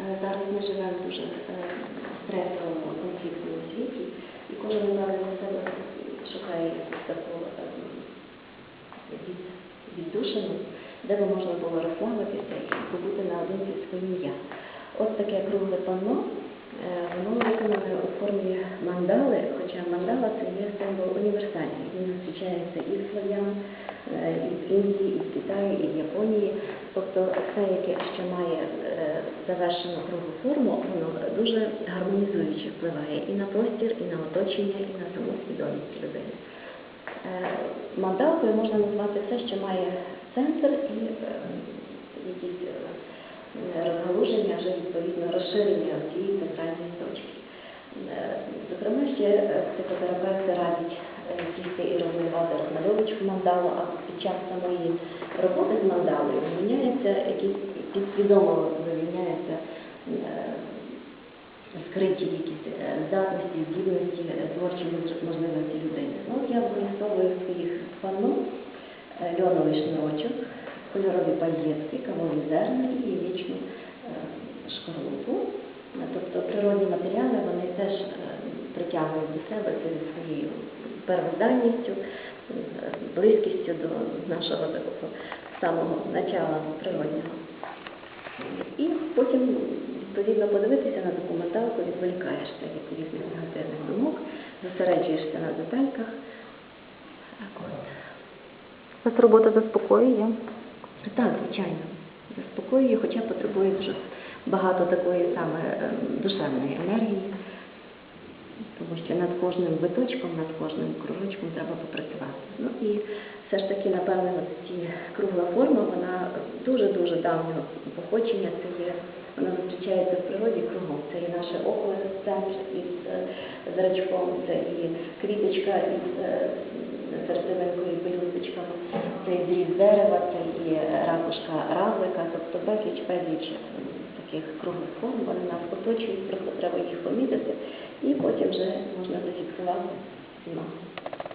Е, Зараз ми живемо в дуже е, стресовому конфліктному світі, і кожен напевно для себе шукає якусь таку е, від, віддушину, де би можна було розслабитися і побути наодинці своїм я. От таке кругле панно, е, воно виконане у формі мандали, хоча мандала це є символ універсальний. Він зустрічається і в слов'ян, е, і в Індії, і в Китаї, і в Японії. Тобто все, яке що має е, завершену круглу форму, воно дуже гармонізуюче впливає і на простір, і на оточення, і на саму свідомість людини. Е, Мандалкою можна назвати все, що має центр і е, якісь розгалуження, вже відповідно розширення цієї центральної точки. Зокрема, ще психотерапевти радять сісти і розмалювати розмальовочку мандалу, а під час самої роботи з мандалою вивільняється якісь підсвідомо вивільняється е, скриті якісь е, здатності, здібності, е, творчі мож- можливості людини. Ну, я використовую своїх панно льоновий шнурочок, кольорові пальєтки, кавові зерна і яєчну шкарлупу. Е, Тобто природні матеріали вони теж е, притягують до себе своєю первозданністю, е, близькістю до нашого такого самого начала природнього. І потім відповідно подивитися на документалку, відволікаєшся від різних негативних думок, зосереджуєшся на детальках. Так от. Вас робота заспокоює? Так, звичайно, заспокоює, хоча потребує дуже багато такої саме ем, душевної енергії, тому що над кожним виточком, над кожним кружочком треба попрацювати. Ну і все ж таки, напевне, от ці кругла форма, вона дуже-дуже давнього походження. Це є, вона зустрічається в природі кругом. Це і наше око із е, зрачком, це і квіточка із е, серцевинкою пелюсточками, це і зріз дерева, це і ракушка равлика, тобто безліч, безліч е, таких круглих форм, вони нас оточують, просто треба їх помітити, і потім вже можна зафіксувати всіма